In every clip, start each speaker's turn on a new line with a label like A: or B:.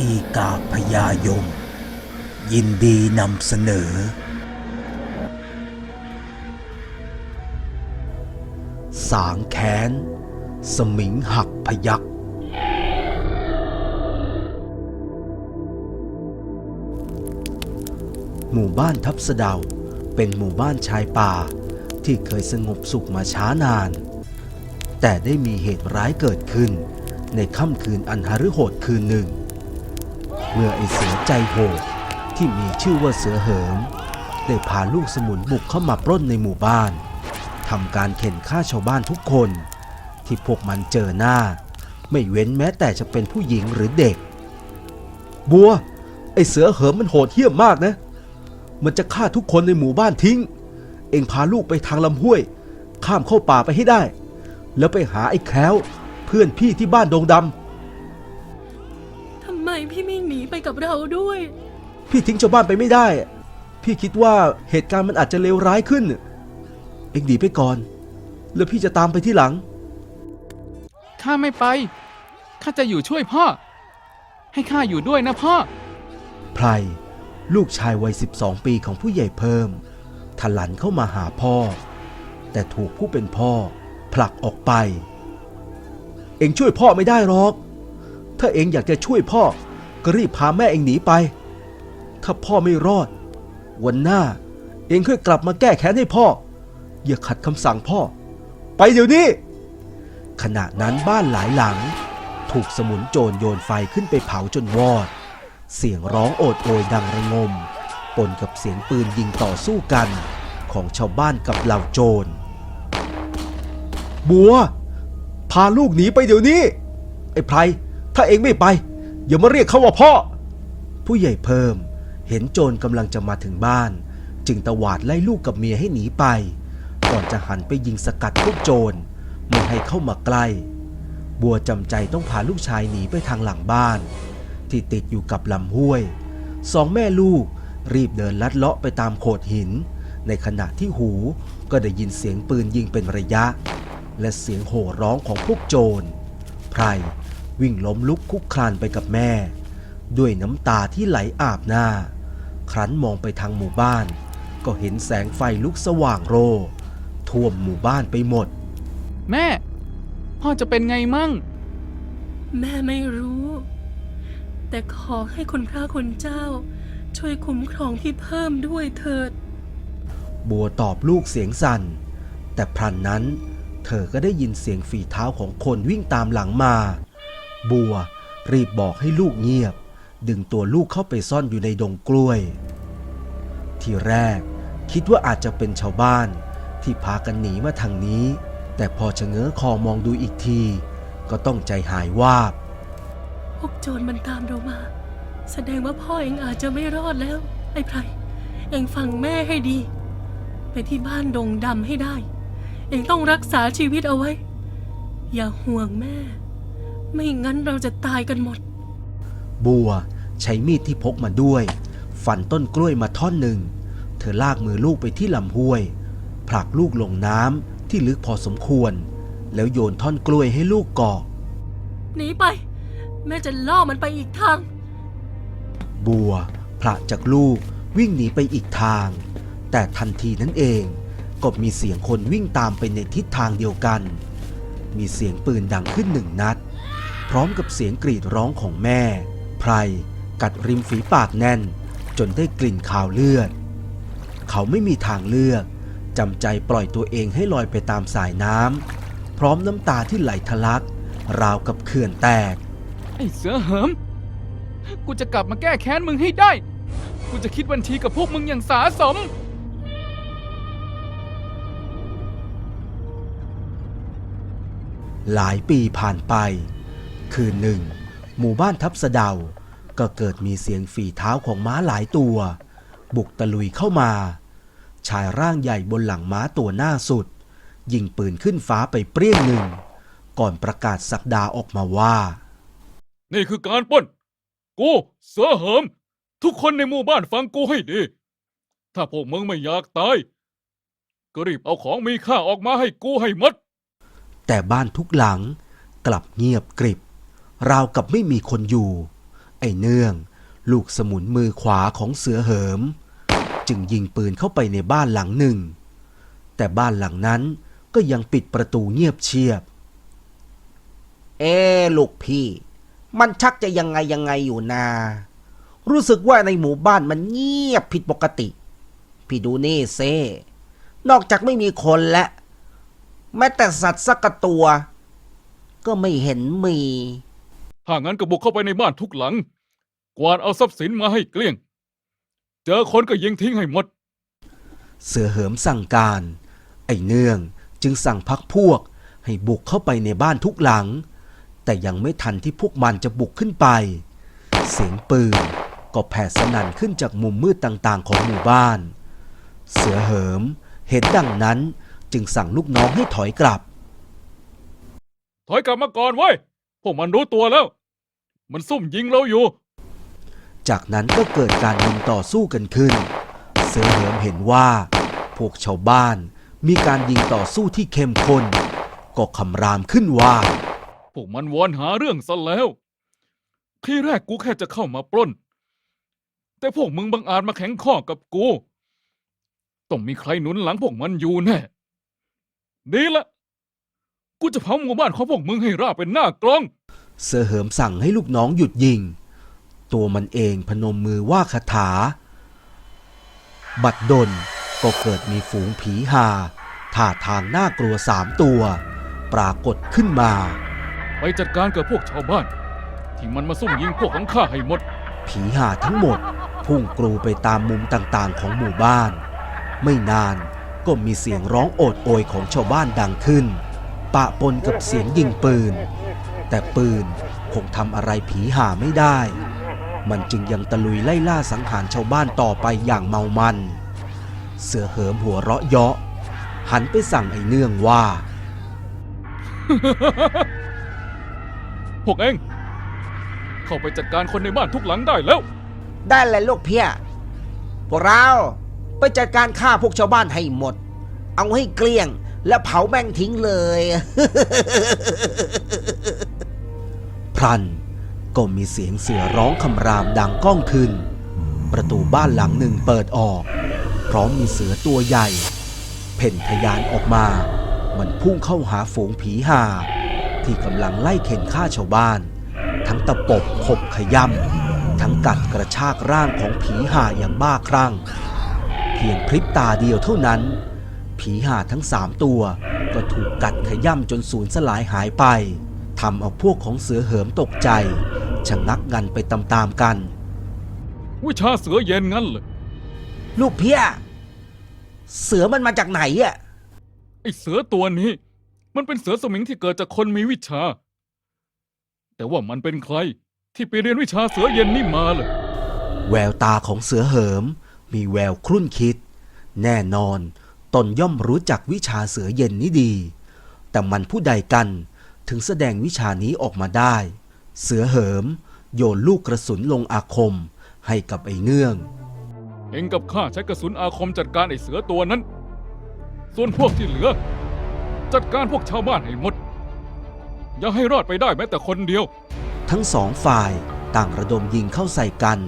A: อีกาพยายม ยินดีนำเสนอ สางแค้นสมิงหักพยักหมู่บ้านทับสะเดาเป็นหมู่บ้านชายป่าที่เคยสงบสุขมาช้านาน แต่ได้มีเหตุร้ายเกิดขึ้นในค่ำคืนอันหฤโหดคืนหนึ่ง เมื่อไอเสือใจโหดที่มีชื่อว่าเสือเหิม ได้พาลูกสมุนบุกเข้ามาปล้นในหมู่บ้านทำการเข็นฆ่าชาวบ้านทุกคน ที่พวกมันเจอหน้า ไม่เว้นแม้แต่จะเป็นผู้หญิงหรือเด็ก บัว ไอเสือเหิมมันโหดเหี้ยมมากนะ มันจะฆ่าทุกคนในหมู่บ้านทิ้ง เองพาลูกไปทางลำห้วย ข้ามเข้าป่าไปให้ได้ แล้วไปหาไอ้แคล้วเพื่อนพี่ที่บ้านดงด
B: ท กับเราด้วยำ
A: พี่ทิ้งชาวบ้านไปไม่ได้ พี่คิดว่าเหตุการณ์มันอาจจะเลวร้ายขึ้น เองหนีไปก่อน แล้วพี่จะตามไปที่หลัง
C: ข้าไม่ไป ข้าจะอยู่ช่วยพ่อ ให้ข้าอยู่ด้วยนะพ่อ
A: ไพรลูกชายวัย 12 ปีของผู้ใหญ่เพิ่มทะลันเข้ามาหาพ่อ แต่ถูกผู้เป็นพ่อ ผลักออกไป เองช่วยพ่อไม่ได้หรอก ถ้าเองอยากจะช่วยพ่อ ก็รีบพาแม่เองหนีไป ถ้าพ่อไม่รอด วันหน้า เองค่อยกลับมาแก้แค้นให้พ่อ อย่าขัดคำสั่งพ่อ ไปเดี๋ยวนี้ ขณะนั้นบ้านหลายหลัง ถูกสมุนโจรโยนไฟขึ้นไปเผาจนวอด เสียงร้องโอดโอยดังระงม ปนกับเสียงปืนยิงต่อสู้กันของชาวบ้านกับเหล่าโจร บัว พาลูกหนีไปเดี๋ยวนี้ ไอ้ไพรถ้าเองไม่ไป อย่ามาเรียกเขาว่าพ่อ ผู้ใหญ่เพิ่ม เห็นโจรกำลังจะมาถึงบ้าน จึงตวาดไล่ลูกกับเมียให้หนีไป ก่อนจะหันไปยิงสกัดพวกโจรไม่ให้เข้ามาใกล้ บัวจำใจต้องพาลูกชายหนีไปทางหลังบ้าน ที่ติดอยู่กับลำห้วย สองแม่ลูกรีบเดินลัดเลาะไปตามโขดหิน ในขณะที่หูก็ได้ยินเสียงปืนยิงเป็นระยะ และเสียงโห่ร้องของพวกโจรไพร วิ่งล้มลุกคุกคลานไปกับแม่ ด้วยน้ำตาที่ไหลอาบหน้า ครั้นมองไปทางหมู่บ้าน ก็เห็นแสงไฟลุกสว่างโรท่วมหมู่บ้านไปหมด
C: แม่ พ่อจะเป็นไงมั่ง
B: แม่ไม่รู้ แต่ขอให้คุณพระคุณเจ้า ช่วยคุ้มครองพี่เพิ่มด้วยเถิด
A: บัวตอบลูกเสียงสั่น แต่พลันนั้น เธอก็ได้ยินเสียงฝีเท้าของคนวิ่งตามหลังมา บัว รีบบอกให้ลูกเงียบ ดึงตัวลูกเข้าไปซ่อนอยู่ในดงกล้วย ที่แรกคิดว่าอาจจะเป็นชาวบ้าน ที่พากันหนีมาทางนี้ แต่พอชะเง้อคอมองดูอีกที ก็ต้องใจหายวาบ
B: พวกโจรมันตามเรามา แสดงว่าพ่อเองอาจจะไม่รอดแล้ว ไอ้ไพรเองฟังแม่ให้ดี ไปที่บ้านดงดำให้ได้ เองต้องรักษาชีวิตเอาไว้ อย่าห่วงแม่ ไม่งั้นเราจะตายกันหมด
A: บัวใช้มีดที่พกมาด้วย ฟันต้นกล้วยมาท่อนหนึ่ง เธอลากมือลูกไปที่ลำห้วย ผลักลูกลงน้ำที่ลึกพอสมควร แล้วโยนท่อนกล้วยให้ลูกกอก
B: หนีไป แม่จะล่อมันไปอีกทาง
A: บัวผละจากลูกวิ่งหนีไปอีกทาง แต่ทันทีนั้นเองก็มีเสียงคนวิ่งตามไปในทิศทางเดียวกัน มีเสียงปืนดังขึ้นหนึ่งนัด พร้อมกับเสียงกรีดร้องของแม่ ไพรกัดริมฝีปากแน่น จนได้กลิ่นคาวเลือด เขาไม่มีทางเลือกจำใจปล่อยตัวเองให้ลอยไปตามสายน้ำพร้อมน้ำตาที่ไหลทะลัก ราวกับเขื่อนแตก
C: ไอ้เสือเหิม กูจะกลับมาแก้แค้นมึงให้ได้ กูจะคิดบัญชีกับพวกมึงอย่างสาสม
A: หลายปีผ่านไป คืนหนึ่ง หมู่บ้านทับสะเดา ก็เกิดมีเสียงฝีเท้าของม้าหลายตัว บุกตะลุยเข้ามา ชายร่างใหญ่บนหลังม้าตัวหน้าสุด ยิงปืนขึ้นฟ้าไปเปรี้ยงหนึ่ง ก่อนประกาศสักดาออกมาว่า
C: นี่คือการปล้น กูเสือเหิม ทุกคนในหมู่บ้านฟังกูให้ดี ถ้าพวกมึงไม่อยากตาย ก็รีบเอาของมีค่าออกมาให้กูให้หมด
A: แต่บ้านทุกหลังกลับเงียบกริบ ราวกับไม่มีคนอยู่ ไอ้เนื่อง ลูกสมุนมือขวาของเสือเหิม จึงยิงปืนเข้าไปในบ้านหลังหนึ่ง แต่บ้านหลังนั้นก็ยังปิดประตูเงียบเชียบ
D: เอ๊ลูกพี่ มันชักจะยังไงยังไงอยู่นา รู้สึกว่าในหมู่บ้านมันเงียบผิดปกติ พี่ดูนี่เซนอกจากไม่มีคนและ แม้แต่สัตว์สักตัว ก็ไม่เห็นมี
C: ถ้างั้นก็บุกเข้าไปในบ้านทุกหลัง กวาดเอาทรัพย์สินมาให้เกลี้ยง เจอคนก็ยิงทิ้งให้หมด
A: เสือเหิมสั่งการ ไอ้เนื่องจึงสั่งพักพวก ให้บุกเข้าไปในบ้านทุกหลัง แต่ยังไม่ทันที่พวกมันจะบุกขึ้นไป เสียงปืนก็แผ่สนั่นขึ้นจากมุมมืดต่างๆ ของหมู่บ้าน เสือเหิมเห็นดังนั้นจึงสั่งลูกน้องให้ถอยกลับ
C: ถอยกลับมาก่อนเว้ยพ วกมันรู้ตัวแล้ว มันซุ่มยิงเราอยู่
A: จากนั้นก็เกิดการยิงต่อสู้กันขึ้น เสือเหิมเห็นว่า พวกชาวบ้านมีการยิงต่อสู้ที่เข้มข้น ก็คำรามขึ้นว่า
C: พวกมันวอนหาเรื่องซะแล้ว ที่แรกกูแค่จะเข้ามาปล้น แต่พวกมึงบังอาจมาแข็งข้อกับกู ต้องมีใครหนุนหลังพวกมันอยู่แน่ ดีละ กูจะเผาหมู่บ้านของพวกมึงให้ราบเป็นหน้ากลอง
A: เสือเหิมสั่งให้ลูกน้องหยุดยิง ตัวมันเองพนมมือว่าคาถา บัดดลก็เกิดมีฝูงผีหาท่าทางน่ากลัวสามตัว ปรากฏขึ้นมา
C: ไปจัดการกับพวกชาวบ้าน ที่มันมาซุ่มยิงพวกของข้าให้หมด
A: ผีหาทั้งหมด พุ่งกรูไปตามมุมต่างๆของหมู่บ้าน ไม่นานก็มีเสียงร้องโอดโอยของชาวบ้านดังขึ้น ปะปนกับเสียงยิงปืน แต่ปืนคงทำอะไรผีหาไม่ได้ มันจึงยังตะลุยไล่ล่าสังหารชาวบ้านต่อไปอย่างเมามัน เสือเหิมหัวเราะเยาะ หันไปสั่งไอ้เนื่องว่า
C: พวกเองเข้าไปจัดการคนในบ้านทุกหลังได้แล้ว
D: ได้เลยลูกเพียพวกเราไปจัดการฆ่าพวกชาวบ้านให้หมด เอาให้เกลี้ยง แล้วเผาแม่งทิ้งเลย
A: พรันก็มีเสียงเสือร้องคำรามดังก้องขึ้น ประตูบ้านหลังหนึ่งเปิดออก พร้อมมีเสือตัวใหญ่ เพ่นทะยานออกมา มันพุ่งเข้าหาฝูงผีหาที่กำลังไล่เข็นฆ่าชาวบ้าน ทั้งตะปบขบขย่ำทั้งกัดกระชากร่างของผีหาอย่างบ้าคลั่ง เพียงพริบตาเดียวเท่านั้น ผีหาทั้งสามตัว ก็ถูกกัดขย่ำจนสูญสลายหายไปทำเอาพวกของเสือเหิมตกใจชะงักงันไปตามๆกัน
C: วิชาเสือเย็นงั้นเลย
D: ลูกเพียเสือมันมาจากไหนอะ
C: ไอเสือตัวนี้ มันเป็นเสือสมิงที่เกิดจากคนมีวิชา แต่ว่ามันเป็นใครที่ไปเรียนวิชาเสือเย็นนี่มาเลย
A: แววตาของเสือเหิม มีแววครุ่นคิด แน่นอน ตนย่อมรู้จักวิชาเสือเย็นนี้ดี แต่มันผู้ใดกันถึงแสดงวิชานี้ออกมาได้ เสือเหิม โยนลูกกระสุนลงอาคมให้กับไอ้เนื่อง
C: เองกับข้าใช้กระสุนอาคมจัดการไอเสือตัวนั้น ส่วนพวกที่เหลือ จัดการพวกชาวบ้านให้หมด อย่าให้รอดไปได้แม้แต่คนเดียว
A: ทั้งสองฝ่ายต่างระดมยิงเข้าใส่กัน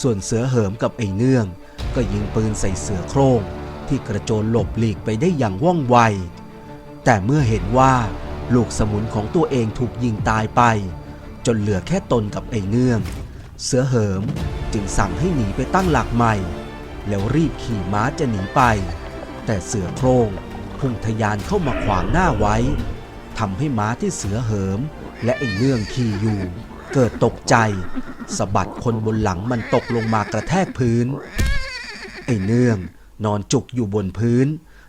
A: ส่วนเสือเหิมกับไอ้เนื่อง ก็ยิงปืนใส่เสือโคร่ง ที่กระโจนหลบหลีกไปได้อย่างว่องไว แต่เมื่อเห็นว่าลูกสมุนของตัวเองถูกยิงตายไป จนเหลือแค่ตนกับไอ้เนื่องเสือเหิมจึงสั่งให้หนีไปตั้งหลักใหม่ แล้วรีบขี่ม้าจะหนีไป แต่เสือโคร่งพุ่งทะยานเข้ามาขวางหน้าไว้ทำให้ม้าที่เสือเหิม และไอ้เนื่องขี่อยู่ เกิดตกใจสะบัดคนบนหลังมันตกลงมากระแทกพื้น ไอ้เนื่อง นอนจุกอยู่บนพื้น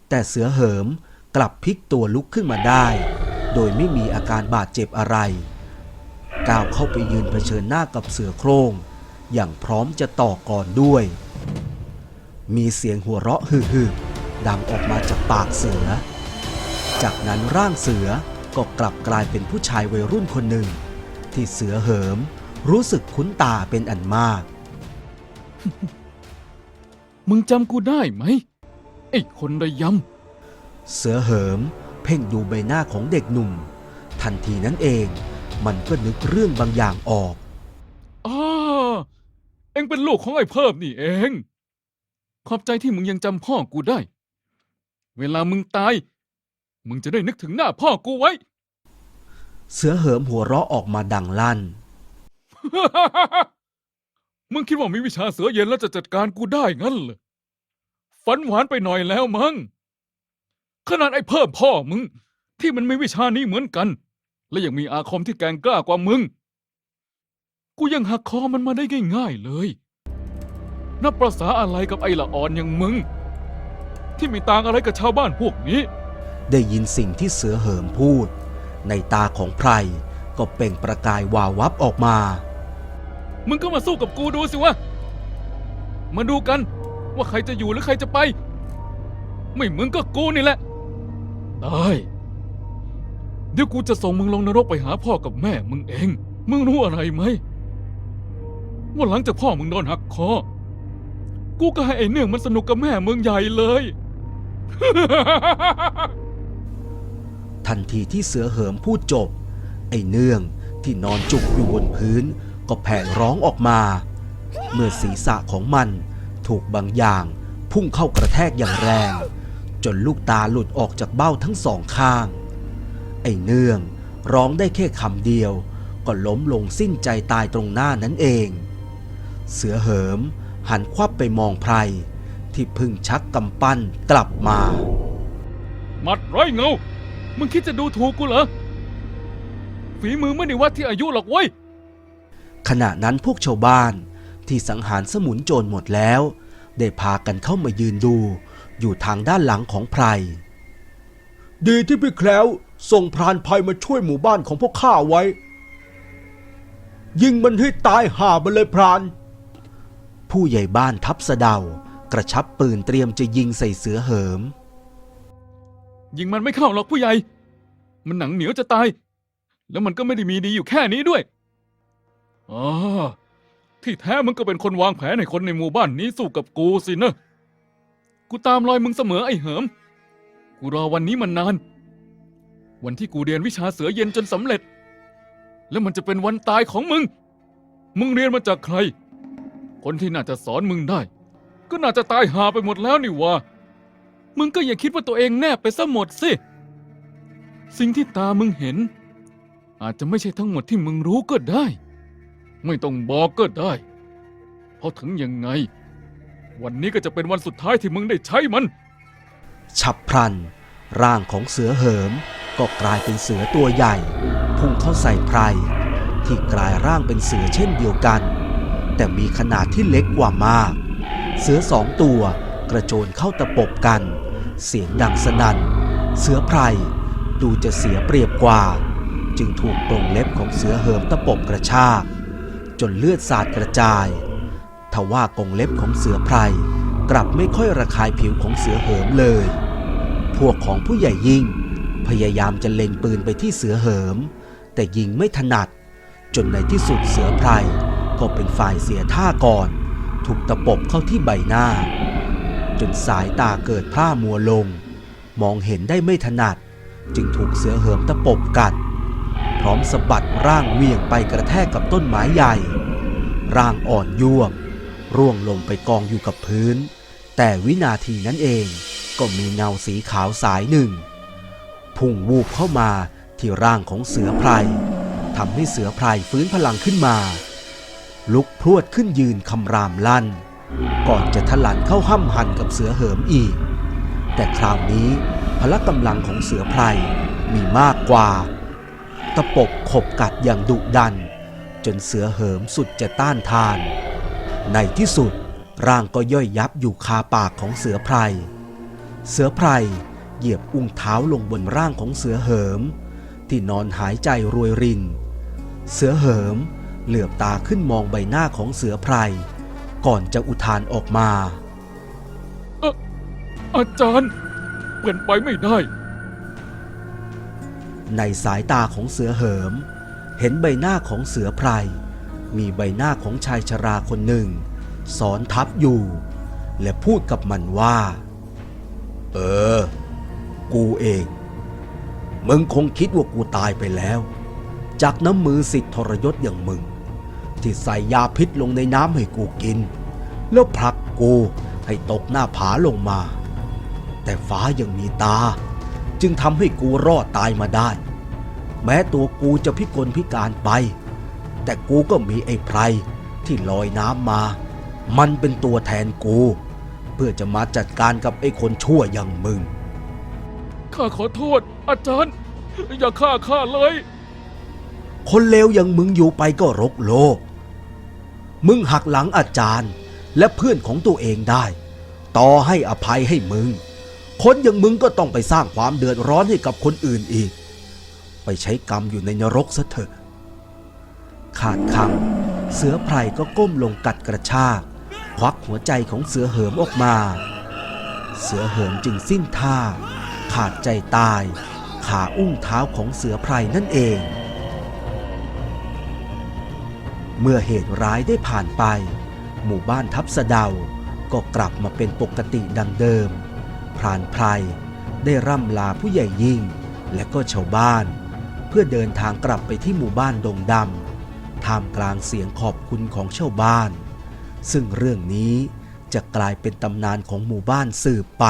A: แต่เสือเหิมกลับพลิกตัวลุกขึ้นมาได้ โดยไม่มีอาการบาดเจ็บอะไร ก้าวเข้าไปยืนเผชิญหน้ากับเสือโคร่ง อย่างพร้อมจะต่อกรด้วย มีเสียงหัวเราะฮือๆดังออกมาจากปากเสือ จากนั้นร่างเสือก็กลับกลายเป็นผู้ชายวัยรุ่นคนหนึ่ง ที่เสือเหิมรู้สึกคุ้นตาเป็นอันมาก
C: มึงจำกูได้ไหม ไอ้คนระย
A: เสือเหิม เพ่งดูใบหน้าของเด็กหนุ่ม ทันทีนั้นเอง มันก็นึกเรื่องบางอย่างออกำ
C: อ้าเป็นลูกของไอ้เพิ่มนี่เอง ขอบใจที่มึงยังจำพ่อกูได้ เวลามึงตาย มึงจะได้นึกถึงหน้าพ่อกูไว้
A: เสือเหิมหัวเราะออกมาดังลั่น
C: มึงคิดว่ามีวิชาเสือเย็นแล้วจะจัดการกูได้งั้นเหรอฝันหวานไปหน่อยแล้วมั้งขนาดไอ้เพิ่มพ่อมึง ที่มันมีวิชานี้เหมือนกัน และยังมีอาคมที่แกงกล้ากว่ามึง กูยังหักคอมันมาได้ง่าย ๆเลย นับประษาอะไรกับไอ้ละอ่อนอย่างมึง ที่มีต่างอะไรกับชาวบ้านพวกนี้
A: ได้ยินสิ่งที่เสือเหิมพูด ในตาของไพรก็เปล่งประกายวาววับออกมา
C: มึงก็มาสู้กับกูดูสิวะ มาดูกันว่าใครจะอยู่หรือใครจะไป ไม่มึงก็กูนี่แหละได้เดี๋ยวกูจะส่งมึงลงนรกไปหาพ่อกับแม่มึงเอง มึงรู้อะไรไหม ว่าหลังจากพ่อมึงโดนหักคอ กูก็ให้ไอ้เนื่องมันสนุกกับแม่มึงใหญ่เลย
A: ทันทีที่เสือเหิมพูดจบ ไอ้เนื่องที่นอนจุกอยู่บนพื้น ก็แผงร้องออกมา เมื่อศีรษะของมันถูกบางอย่างพุ่งเข้ากระแทกอย่างแรง จนลูกตาหลุดออกจากเบ้าทั้งสองข้าง ไอ้เนื่องร้องได้แค่คำเดียว ก็ล้มลงสิ้นใจตายตรงหน้านั้นเอง เสือเหิมหันควับไปมองไพรที่พึ่งชักกำปั้นกลับมา
C: มัดไร้เงา มึงคิดจะดูถูกกูเหรอ ฝีมือไม่ได้วัดที่อายุหรอกเว้ย
A: ขณะนั้นพวกชาวบ้านที่สังหารสมุนโจรหมดแล้ว ได้พากันเข้ามายืนดู อยู่ทางด้านหลังของไพร ดีที่พี่แคล้วส่งพรานภัยมาช่วยหมู่บ้านของพวกข้าไว้ ยิงมันให้ตายห่ามันเลยพราน ผู้ใหญ่บ้านทับสะเดากระชับปืนเตรียมจะยิงใส่เสือเหิม
C: ยิงมันไม่เข้าหรอกผู้ใหญ่ มันหนังเหนียวจะตาย แล้วมันก็ไม่ได้มีดีอยู่แค่นี้ด้วย อ๋อที่แท้มึงก็เป็นคนวางแผนให้คนในหมู่บ้านนี้สู้กับกูสินะ กูตามรอยมึงเสมอไอ้เหิม กูรอวันนี้มันนาน วันที่กูเรียนวิชาเสือเย็นจนสำเร็จ แล้วมันจะเป็นวันตายของมึง มึงเรียนมาจากใคร คนที่น่าจะสอนมึงได้ ก็น่าจะตายหาไปหมดแล้วนี่วะ มึงก็อย่าคิดว่าตัวเองแน่ไปซะหมดสิ สิ่งที่ตามึงเห็น อาจจะไม่ใช่ทั้งหมดที่มึงรู้ก็ได้ ไม่ต้องบอกก็ได้ เพราะถึงยังไง วันนี้ก็จะเป็นวันสุดท้ายที่มึงได้ใช้มัน
A: ฉับพลัน ร่างของเสือเหิม ก็กลายเป็นเสือตัวใหญ่ พุ่งเข้าใส่ไพรที่กลายร่างเป็นเสือเช่นเดียวกัน แต่มีขนาดที่เล็กกว่ามาก เสือสองตัวกระโจนเข้าตะปบกัน เสียงดังสนั่น เสือไพรดูจะเสียเปรียบกว่า จึงถูกกรงเล็บของเสือเหิมตะปบกระชาก จนเลือดสาดกระจายทว่ากงเล็บของเสือไพรกลับไม่ค่อยระคายผิวของเสือเหิมเลย พวกของผู้ใหญ่ยิ่ง พยายามจะเล็งปืนไปที่เสือเหิม แต่ยิงไม่ถนัด จนในที่สุดเสือไพรก็เป็นฝ่ายเสียท่าก่อน ถูกตะปบเข้าที่ใบหน้า จนสายตาเกิดพร่ามัวลง มองเห็นได้ไม่ถนัด จึงถูกเสือเหิมตะปบกัด ร้อมสะบัดร่างเวียงไปกระแทกกับต้นไม้ใหญ่ ร่างอ่อนยวบร่วงลงไปกองอยู่กับพื้น แต่วินาทีนั้นเองก็มีเงาสีขาวสายหนึ่ง พุ่งวูบเข้ามาที่ร่างของเสือไพรทำให้เสือไพรฟื้นพลังขึ้นมา ลุกพรวดขึ้นยืนคำรามลั่น ก่อนจะทลันเข้าห้ำหันกับเสือเหิมอีก แต่คราวนี้พละกำลังของเสือไพรมีมากกว่า ตะปบขบกัดอย่างดุดัน จนเสือเหิมสุดจะต้านทาน ในที่สุดร่างก็ย่อยยับอยู่คาปากของเสือไพร เสือไพรเหยียบอุ้งเท้าลงบนร่างของเสือเหิม ที่นอนหายใจรวยริน เสือเหิมเหลือบตาขึ้นมองใบหน้าของเสือไพร ก่อนจะอุทานออกมา
C: อาจารย์เป็นไปไม่ได้
A: ในสายตาของเสือเหิม เห็นใบหน้าของเสือไพร มีใบหน้าของชายชราคนหนึ่งซ้อนทับอยู่ และพูดกับมันว่า เออ กูเอง มึงคงคิดว่ากูตายไปแล้ว จากน้ำมือสิทธิทรยศอย่างมึง ที่ใส่ยาพิษลงในน้ำให้กูกิน แล้วผลักกูให้ตกหน้าผาลงมา แต่ฟ้ายังมีตา จึงทำให้กูรอดตายมาได้ แม้ตัวกูจะพิกลพิการไป แต่กูก็มีไอ้ไพรที่ลอยน้ำมา มันเป็นตัวแทนกู เพื่อจะมาจัดการกับไอ้คนชั่วอย่างมึง
C: ข้าขอโทษ อาจารย์ อย่าฆ่าข้าเลย
A: คนเลวอย่างมึงอยู่ไปก็รกโลก มึงหักหลังอาจารย์และเพื่อนของตัวเองได้ ต่อให้อภัยให้มึง คนอย่างมึงก็ต้องไปสร้างความเดือดร้อนให้กับคนอื่นอีก ไปใช้กรรมอยู่ในนรกซะเถอะ ขาดคำเสือไพรก็ก้มลงกัดกระชากควักหัวใจของเสือเหิมออกมา เสือเหิมจึงสิ้นท่า ขาดใจตาย ขาอุ้งเท้าของเสือไพรนั่นเอง เมื่อเหตุร้ายได้ผ่านไป หมู่บ้านทับสะเดา ก็กลับมาเป็นปกติดังเดิม พรานไพรได้ร่ำลาผู้ใหญ่ยิ่ง และก็ชาวบ้าน เพื่อเดินทางกลับไปที่หมู่บ้านดงดำท่ามกลางเสียงขอบคุณของชาวบ้าน ซึ่งเรื่องนี้จะกลายเป็นตำนานของหมู่บ้านสืบไป